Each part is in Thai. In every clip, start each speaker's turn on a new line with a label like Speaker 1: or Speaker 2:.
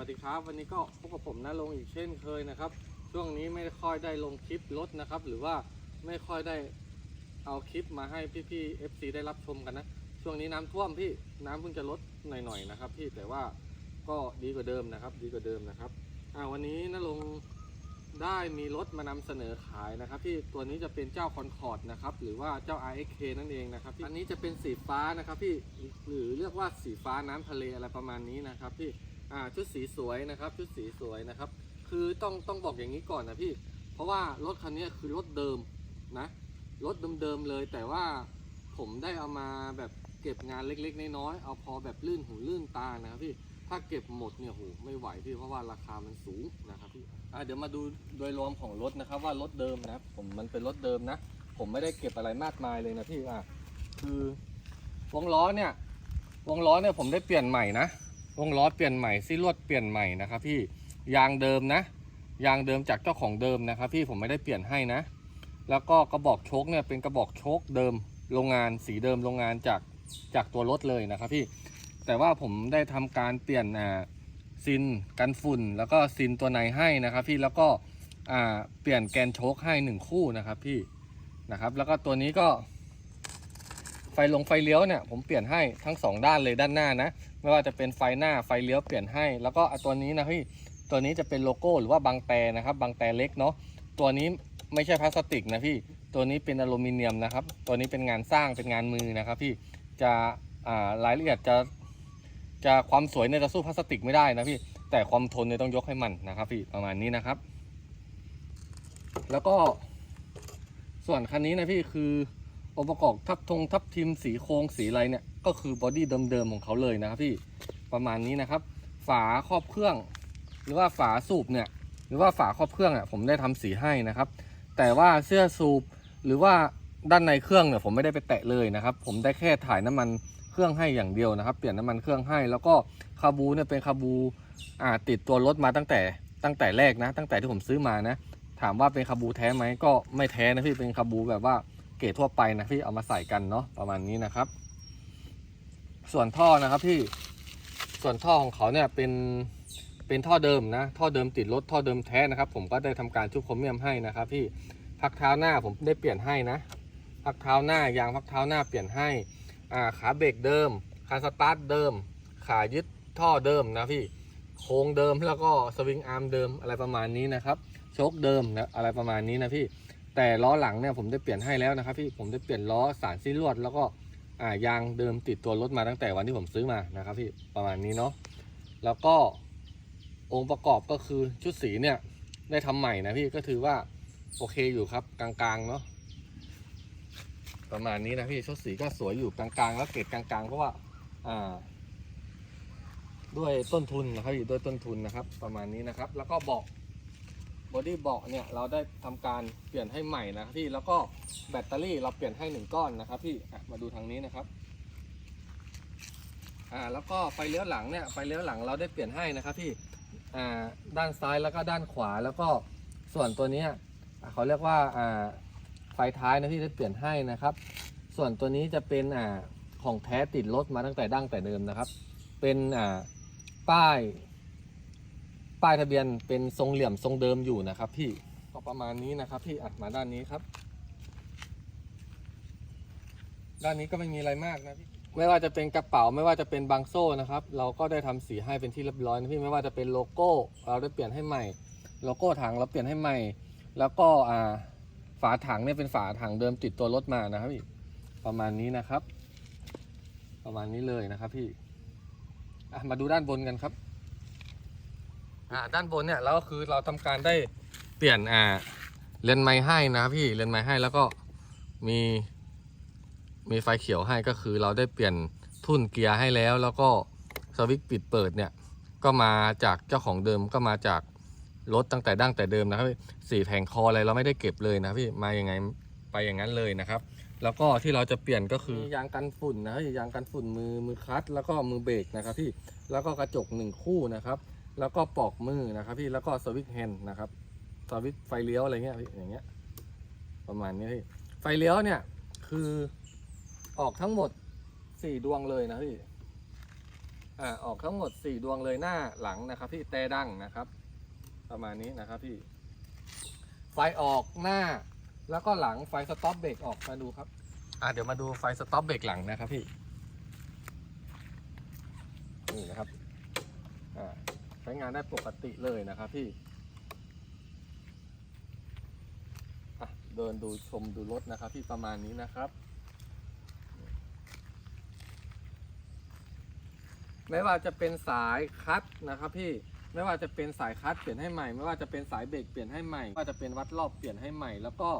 Speaker 1: สวัสดีครับ วันนี้ก็พบกับผมนะลงอีกเช่นเคยนะครับ ช่วงนี้ไม่ค่อยได้ลงคลิปรถนะครับ หรือว่าไม่ค่อยได้เอาคลิปมาให้พี่ๆ FC ได้รับชมกันนะ ช่วงนี้น้ำท่วมพี่น้ำเพิ่งจะลดหน่อยๆนะครับ พี่แต่ว่าก็ดีกว่าเดิมนะครับ ดีกว่าเดิมนะครับอ่าวันนี้นะลง ได้มีรถมานำเสนอขายนะครับพี่ตัวนี้จะเป็นเจ้าคอนคอร์ดนะครับหรือว่าเจ้า RXK นั่นเองนะครับพี่อันนี้จะเป็นสีฟ้านะครับพี่หรือเรียกว่าสีฟ้าน้ำทะเลอะไรประมาณนี้นะครับพี่อ่าชุดสีสวยนะครับชุดสีสวยนะครับ คือต้องต้องบอกอย่างนี้ก่อนนะพี่ เพราะว่ารถคันนี้คือรถเดิมนะรถเดิมๆเลย แต่ว่าผมได้เอามาแบบเก็บงานเล็กๆน้อยๆเอาพอแบบลื่นหูลื่นตานะครับพี่ถ้าเก็บหมดเนี่ยโหไม่ไหวพี่เพราะว่าราคามันสูงนะครับพี่ อะเดี๋ยวมาดูโดยรวมของรถนะครับ ว่ารถเดิมนะครับผมมันเป็นรถเดิมนะ ผมไม่ได้เก็บอะไรมากมายเลยนะพี่อะคือวงล้อเนี่ยวงล้อเนี่ยผมได้เปลี่ยนใหม่นะวงล้อเปลี่ยนใหม่ซี่ลวดเปลี่ยนใหม่นะครับพี่ยางเดิมนะยางเดิมจากเจ้าของเดิมนะครับ พี่ผมไม่ได้เปลี่ยนให้นะ แล้วก็กระบอกโชคเนี่ยเป็นกระบอกโชคเดิมโรงงานสีเดิมโรงงานจากจากตัวรถเลยนะครับพี่แต่ว่าผมได้ทำการเปลี่ยนอ่า ซินกันฝุ่น แล้วก็ซินตัวในให้นะครับ พี่แล้วก็เปลี่ยนแกนโชคให้หนึ่งคู่นะครับ พี่นะครับ แล้วก็ตัวนี้ก็ ไฟลงไฟเลี้ยวเนี่ยผมเปลี่ยนให้ทั้งสองด้านเลยด้านหน้านะไม่ว่าจะเป็นไฟหน้าไฟเลี้ยวเปลี่ยนให้ แล้วก็ตัวนี้นะพี่ตัวนี้จะเป็นโลโก้หรือว่าบางแตนะครับ บางแตเล็กเนาะตัวนี้ไม่ใช่พลาสติกนะพี่ตัวนี้เป็นอลูมิเนียมนะครับ ตัวนี้เป็นงานสร้างเป็นงานมือนะครับ พี่จะรายละเอียดจะ จะความสวยเนี่ยจะสู้พลาสติกไม่ได้นะพี่ แต่ความทนเนี่ยต้องยกให้มันนะครับพี่ประมาณนี้นะครับ แล้วก็ส่วนคันนี้นะพี่คือองค์ประกอบทับทงทับทิมสีโครงสีอะไรเนี่ยก็คือบอดี้เดิมๆของเขาเลยนะครับพี่ประมาณนี้นะครับ ฝาครอบเครื่อง หรือว่าฝาสูบเนี่ยหรือว่าฝาครอบเครื่องอะผมได้ทำสีให้นะครับ แต่ว่าเสื้อสูบหรือว่าด้านในเครื่องเนี่ยผมไม่ได้ไปแตะเลยนะครับ ผมได้แค่ถ่ายน้ำมัน เครื่องให้อย่างเดียวนะครับ เปลี่ยนน้ำมันเครื่องให้ แล้วก็คาบูเนี่ยเป็นคาบูอ่าติดตัวรถมาตั้งแต่ตั้งแต่แรกนะ ตั้งแต่ที่ผมซื้อมานะ ถามว่าเป็นคาบูแท้ไหมก็ไม่แท้นะพี่เป็นคาบูแบบว่าเกรดทั่วไปนะพี่เอามาใส่กันเนาะประมาณนี้นะครับ ส่วนท่อนะครับพี่ส่วนท่อของเขาเนี่ยเป็นเป็นท่อเดิมนะ ท่อเดิมติดรถท่อเดิมแท้นะครับ ผมก็ได้ทำการชุบโครเมียมให้นะครับ พี่พักเท้าหน้าผมได้เปลี่ยนให้นะ พักเท้าหน้ายางพักเท้าหน้าเปลี่ยนให้ อ่าขาเบรกเดิมคาสตาร์ทเดิม ขายึดท่อเดิมนะพี่โค้งเดิมแล้วก็สวิงอาร์มเดิมอะไรประมาณนี้นะครับโชคเดิมนะอะไรประมาณนี้นะพี่แต่ล้อหลังเนี่ยผมได้เปลี่ยนให้แล้วนะครับพี่ผมได้เปลี่ยนล้อสารซีลวดแล้วก็อ่ายางเดิมติดตัวรถมาตั้งแต่วันที่ผมซื้อมานะครับพี่ประมาณนี้เนาะแล้วก็องค์ประกอบก็คือชุดสีเนี่ยได้ทำใหม่นะพี่ก็ถือว่าโอเคอยู่ครับกลางๆเนาะ ประมาณนี้นะพี่ชุดสีก็สวยอยู่กลางๆ แล้วเกรดกลางๆ เพราะว่าอ่า ด้วยต้นทุนนะครับพี่ด้วยต้นทุนนะครับ ประมาณนี้นะครับ แล้วก็เบาะบอดี้เบาะเนี่ยเราได้ทำการเปลี่ยนให้ใหม่นะครับพี่แล้วก็แบตเตอรี่เราเปลี่ยนให้หนึ่งก้อนนะครับพี่มาดูทางนี้นะครับอ่าแล้วก็ไฟเลี้ยวหลังเนี่ยไฟเลี้ยวหลังเราได้เปลี่ยนให้นะครับพี่อ่าด้านซ้ายแล้วก็ด้านขวาแล้วก็ส่วนตัวนี้เขาเรียกว่าอ่า ไฟท้ายนะพี่ได้เปลี่ยนให้นะครับ ส่วนตัวนี้จะเป็นอ่าของแท้ติดรถมาตั้งแต่ดั้งแต่เดิมนะครับ เป็นอ่าป้าย ป้ายทะเบียนเป็นทรงเหลี่ยมทรงเดิมอยู่นะครับ พี่ก็ประมาณนี้นะครับพี่อัดมาด้านนี้ครับ ด้านนี้ก็ไม่มีอะไรมากนะพี่ไม่ว่าจะเป็นกระเป๋าไม่ว่าจะเป็นบางโซ่นะครับ เราก็ได้ทำสีให้เป็นที่เรียบร้อยนะพี่ไม่ว่าจะเป็นโลโก้ เราได้เปลี่ยนให้ใหม่ โลโก้ถังเราเปลี่ยนให้ใหม่ แล้วก็อ่า ฝาถังเนี่ยเป็นฝาถังเดิมติดตัวรถมานะครับพี่ประมาณนี้นะครับ ประมาณนี้เลยนะครับพี่มาดูด้านบนกันครับอ่าด้านบนเนี่ยเราก็คือเราทำการได้เปลี่ยนอ่าเลนไม้ให้นะครับพี่เลนไม้ให้แล้วก็มีมีไฟเขียวให้ก็คือเราได้เปลี่ยนทุ่นเกียร์ให้แล้ว แล้วก็สวิตช์ปิดเปิดเนี่ยก็มาจากเจ้าของเดิมก็มาจาก รถตั้งแต่ดั้งแต่เดิมนะครับสีแผงคออะไรเราไม่ได้เก็บเลยนะพี่มาอย่างไงไปอย่างนั้นเลยนะครับ แล้วก็ที่เราจะเปลี่ยนก็คือ ยางกันฝุ่นนะยางกันฝุ่นมือมือคลัตช์แล้วก็มือเบรกนะครับพี่แล้วก็กระจกหนึ่งคู่นะครับ แล้วก็ปอกมือนะครับพี่แล้วก็สวิตช์แฮนด์นะครับสวิตช์ไฟเลี้ยวอะไรเงี้ยพี่อย่างเงี้ย ประมาณนี้พี่ไฟเลี้ยวเนี่ยคือออกทั้งหมดสี่ดวงเลยนะพี่อ่าออกทั้งหมด4ดวงเลยหน้าหลังนะครับพี่แต่ดังนะครับ ประมาณนี้นะครับพี่ ไฟออกหน้า แล้วก็หลังไฟสต็อปเบรกออกมาดูครับ อ่าเดี๋ยวมาดูไฟสต็อปเบรกหลังนะครับพี่ นี่นะครับ อ่าใช้งานได้ปกติเลยนะครับพี่อะเดินดูชมดูรถนะครับพี่ประมาณนี้นะครับไม่ว่าจะเป็นสายคัดนะครับพี่ ไม่ว่าจะเป็นสายคัดเปลี่ยนให้ใหม่ ไม่ว่าจะเป็นสายเบรกเปลี่ยนให้ใหม่ไม่ว่าจะเป็นวัดรอบเปลี่ยนให้ใหม่ แล้วก็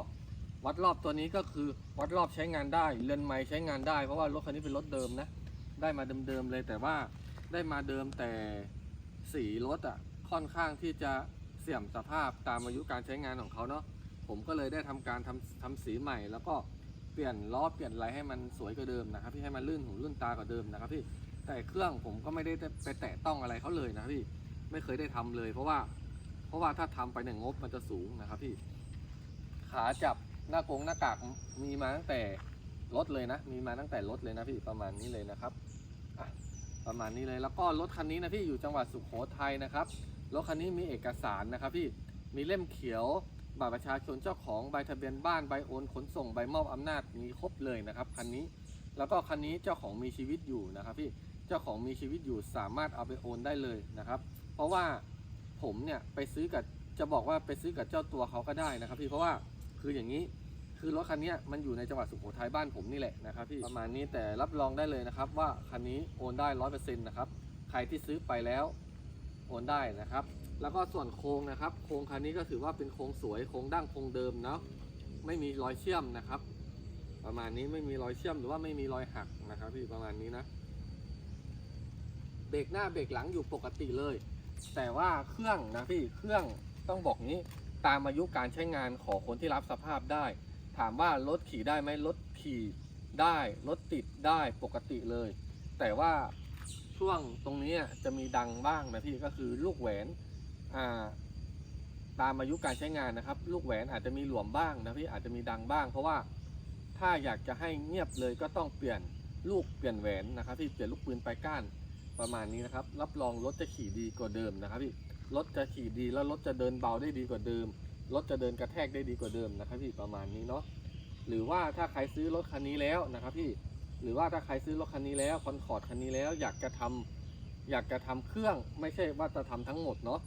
Speaker 1: วัดรอบตัวนี้ก็คือวัดรอบใช้งานได้เรือนไม้ใช้งานได้ เพราะว่ารถคันนี้เป็นรถเดิมนะ ได้มาเดิมๆเลยแต่ว่าได้มาเดิมแต่สีรถอะค่อนข้างที่จะเสื่อมสภาพตามอายุการใช้งานของเขาเนาะผมก็เลยได้ทำการทำทำสีใหม่ แล้วก็เปลี่ยนล้อเปลี่ยนอะไรให้มันสวยกว่าเดิมนะครับพี่ให้มันลื่นหูลื่นตากว่าเดิมนะครับพี่แต่เครื่องผมก็ไม่ได้ไปแตะต้องอะไรเขาเลยนะครับพี่ ไม่เคยได้ทำเลย เพราะว่า เพราะว่าถ้าทำไปเนี่ยงบมันจะสูงนะครับพี่ ขาจับหน้ากงหน้ากากมีมาตั้งแต่รถเลยนะ มีมาตั้งแต่รถเลยนะพี่ประมาณนี้เลยนะครับประมาณนี้เลยแล้วก็รถคันนี้นะพี่อยู่จังหวัดสุโขทัยนะครับรถคันนี้มีเอกสารนะครับพี่มีเล่มเขียวบัตรประชาชนเจ้าของใบทะเบียนบ้านใบโอนขนส่งใบมอบอำนาจมีครบเลยนะครับคันนี้แล้วก็คันนี้เจ้าของมีชีวิตอยู่นะครับพี่เจ้าของมีชีวิตอยู่สามารถเอาไปโอนได้เลยนะครับ เพราะว่าผมเนี่ยไปซื้อกับจะบอกว่าไปซื้อกับเจ้าตัวเขาก็ได้นะครับ พี่เพราะว่าคืออย่างนี้คือรถคันนี้มันอยู่ในจังหวัดสุโขทัยบ้านผมนี่แหละนะครับพี่ประมาณนี้แต่รับรองได้เลยนะครับ ว่าคันนี้โอนได้ร้อยเปอร์เซ็นต์นะครับใครที่ซื้อไปแล้วโอนได้นะครับ แล้วก็ส่วนโครงนะครับ โครงคันนี้ก็ถือว่าเป็นโครงสวยโครงดั้งโครงเดิมเนาะไม่มีรอยเชื่อมนะครับ ประมาณนี้ไม่มีรอยเชื่อมหรือว่าไม่มีรอยหักนะครับ พี่ประมาณนี้นะเบรกหน้าเบรกหลังอยู่ปกติเลย แต่ว่าเครื่องนะพี่เครื่องต้องบอกนี้ตามอายุการใช้งานของคนที่รับสภาพได้ ถามว่ารถขี่ได้ไหมรถขี่ได้รถติดได้ปกติเลย แต่ว่าช่วงตรงนี้จะมีดังบ้างนะพี่ก็คือลูกแหวนอ่าตามอายุการใช้งานนะครับ ลูกแหวนอาจจะมีหลวมบ้างนะพี่อาจจะมีดังบ้าง เพราะว่าถ้าอยากจะให้เงียบเลยก็ต้องเปลี่ยนลูกเปลี่ยนแหวนนะครับพี่เปลี่ยนลูกปืนไปก้าน ประมาณนี้นะครับ รับรองรถจะขี่ดีกว่าเดิมนะครับพี่รถจะขี่ดีแล้วรถจะเดินเบาได้ดีกว่าเดิมรถจะเดินกระแทกได้ดีกว่าเดิมนะครับพี่ประมาณนี้เนาะหรือว่าถ้าใครซื้อรถคันนี้แล้วนะครับพี่หรือว่าถ้าใครซื้อรถคันนี้แล้วคอนคอร์ดคันนี้แล้วอยากจะทำอยากจะทำเครื่องไม่ใช่ว่าจะทำทั้งหมดเนาะ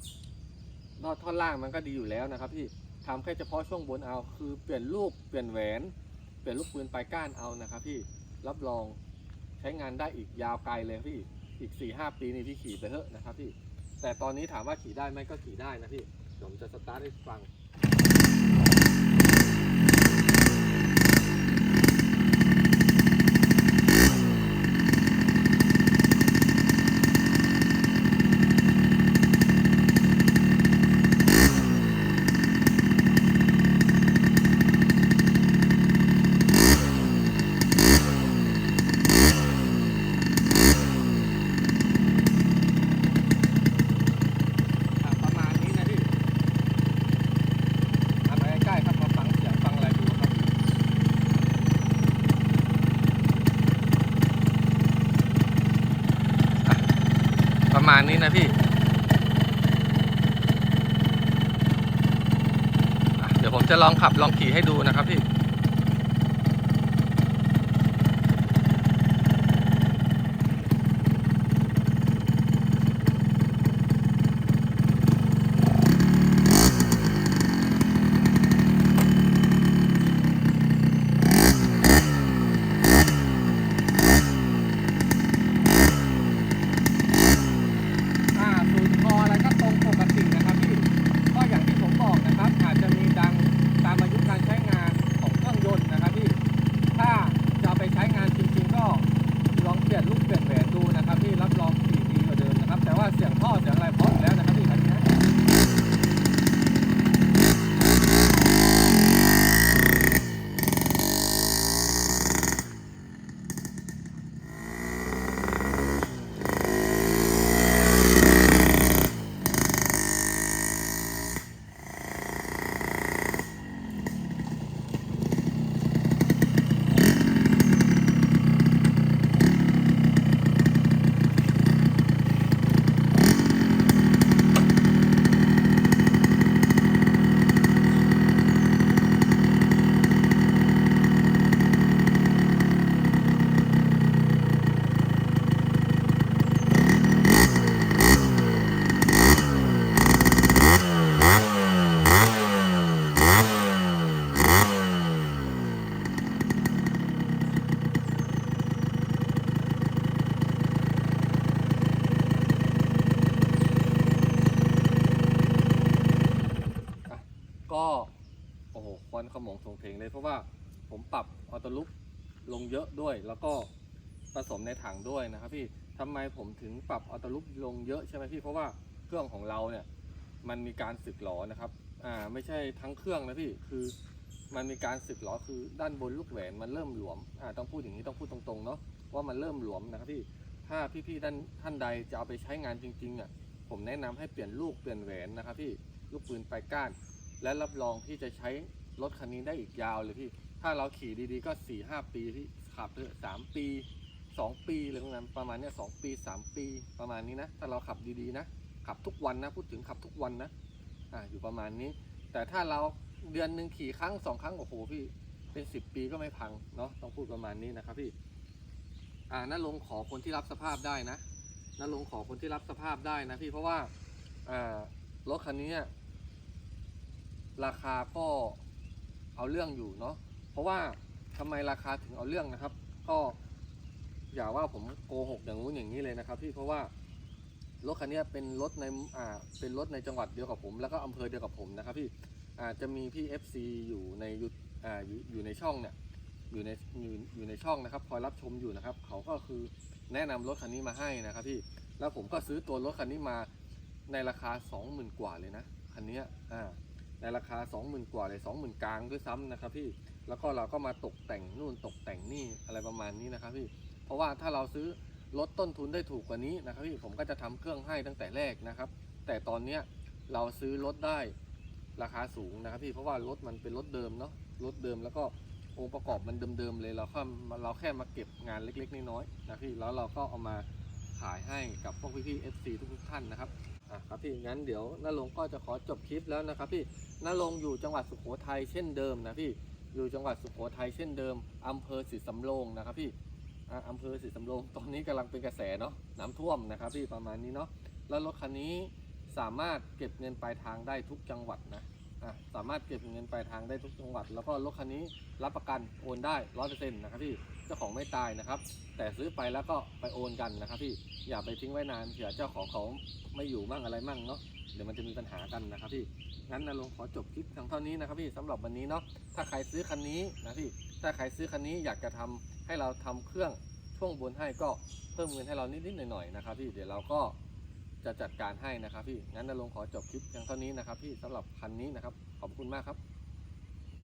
Speaker 1: นอกท่อนล่างมันก็ดีอยู่แล้วนะครับพี่ทำแค่เฉพาะช่วงบนเอาคือเปลี่ยนลูกเปลี่ยนแหวน เปลี่ยนลูกปืนปลายก้านเอานะครับพี่รับรองใช้งานได้อีกยาวไกลเลยพี่ อีก4ี่ห้าปีนี่พี่ขี่ไปเถอะนะครับพี่ แต่ตอนนี้ถามว่าขี่ได้ไหมก็ขี่ได้นะพี่ผมจะสตาร์ทให้ฟัง อะประมาณนี้นะพี่ทำไปใกล้ๆครับมาฟังเสียงฟังอะไรดูครับ ประมางนี้นะพี่เดี๋ยวผมจะลองขับลองขี่ให้ดูนะครับพี่ อ่าศูนย์คออะไรก็ตรงปกตินะครับพี่ก็อย่างที่ผมบอกนะครับ อาจจะมีดังตามอายุการใช้งานของเค ส่งเพลงเลย เพราะว่าผมปรับออโตลุกลงเยอะด้วย แล้วก็ผสมในถังด้วยนะครับพี่ทำไมผมถึงปรับออโตลุกลงเยอะใช่ไหมพี่เพราะว่าเครื่องของเราเนี่ยมันมีการสึกหรอนะครับอ่าไม่ใช่ทั้งเครื่องนะพี่คือมันมีการสึกหรอคือด้านบนลูกแหวนมันเริ่มหลวมอ่าต้องพูดอย่างนี้ต้องพูดตรงๆเนาะว่ามันเริ่มหลวมนะครับพี่ถ้าพี่ๆท่านท่านใดจะเอาไปใช้งานจริงๆอะผมแนะนำให้เปลี่ยนลูกเปลี่ยนแหวนนะครับพี่ลูกปืนปลายก้าน และรับรองที่จะใช้รถคันนี้ได้อีกยาวเลยพี่ ถ้าเราขี่ดีๆก็4ี่ห้าปีพี่ขับเถอะสามปี2ปีอะไรพวกนั้นประมาณเนี้ยสองปี3ปีประมาณนี้นะ ถ้าเราขับดีๆนะ ขับทุกวันนะ พูดถึงขับทุกวันนะอ่าอยู่ประมาณนี้ แต่ถ้าเราเดือนหนึ่งขี่ครั้งสองครั้งโอ้โหพี่เป็น10ปีก็ไม่พังเนาะต้องพูดประมาณนี้นะครับพี่อ่าน้าลงขอคนที่รับสภาพได้นะน้าลงขอคนที่รับสภาพได้นะพี่เพราะว่าอ่ารถคันนี้ราคาก็เอาเรื่องอยู่เนาะ เพราะว่าทำไมราคาถึงเอาเรื่องนะครับ ก็อย่าว่าผมโกหกอย่างงู้นอย่างนี้เลยนะครับพี่เพราะว่ารถคันนี้เป็นรถในอ่าเป็นรถในจังหวัดเดียวกับผม แล้วก็อำเภอเดียวกับผมนะครับพี่อาจจะมีพี่ FC อยู่ในอ่าอยู่อยู่ในช่องเนี่ยอยู่ในอยู่อยู่ในช่องนะครับ คอยรับชมอยู่นะครับ เขาก็คือแนะนำรถคันนี้มาให้นะครับพี่แล้วผมก็ซื้อตัวรถคันนี้มาในราคา 20,000 กว่าเลยนะคันนี้อ่า ในราคา 20,000 กว่าเลย20,000 กลางด้วยซ้ำนะครับพี่แล้วก็เราก็มาตกแต่งนู่นตกแต่งนี่อะไรประมาณนี้นะครับพี่เพราะว่าถ้าเราซื้อลดต้นทุนได้ถูกกว่านี้นะครับพี่ผมก็จะทำเครื่องให้ตั้งแต่แรกนะครับ แต่ตอนเนี้ยเราซื้อรถได้ราคาสูงนะครับพี่เพราะว่ารถมันเป็นรถเดิมเนาะรถเดิมแล้วก็องค์ประกอบมันเดิมๆเลยเราแค่เราแค่มาเก็บงานเล็กๆน้อยๆนะพี่แล้วเราก็เอามา ขายให้กับพวกพี่ๆ FC ทุกๆท่านนะครับอะครับพี่งั้นเดี๋ยวน้าลงก็จะขอจบคลิปแล้วนะครับพี่น้าลงอยู่จังหวัดสุโขทัยเช่นเดิมนะพี่อยู่จังหวัดสุโขทัยเช่นเดิมอำเภอศรีสำโรงนะครับพี่อะอำเภอศรีสำโรงตอนนี้กำลังเป็นกระแสเนาะน้ำท่วมนะครับพี่ประมาณนี้เนาะแล้วรถคันนี้สามารถเก็บเงินปลายทางได้ทุกจังหวัดนะ อะสามารถเก็บเงินปลายทางได้ทุกจังหวัด แล้วก็รถคันนี้รับประกันโอนได้ร้อยเปอร์เซ็นต์นะครับพี่เจ้าของไม่ตายนะครับ แต่ซื้อไปแล้วก็ไปโอนกันนะครับพี่อย่าไปทิ้งไว้นานเผื่อเจ้าของเขาไม่อยู่มั่งอะไรมั่งเนาะเดี๋ยวมันจะมีปัญหากันนะครับพี่งั้นนะลงขอจบคลิปเพียงเท่านี้นะครับพี่สำหรับวันนี้เนาะถ้าใครซื้อคันนี้นะพี่ถ้าใครซื้อคันนี้อยากจะทำให้เราทำเครื่องช่วงบนให้ก็เพิ่มเงินให้เรานิดๆหน่อยๆนะครับพี่เดี๋ยวเราก็ จะจัดการให้นะครับพี่งั้นนรงขอจบคลิปเพียงเท่านี้นะครับพี่สำหรับคันนี้นะครับขอบคุณมากครับ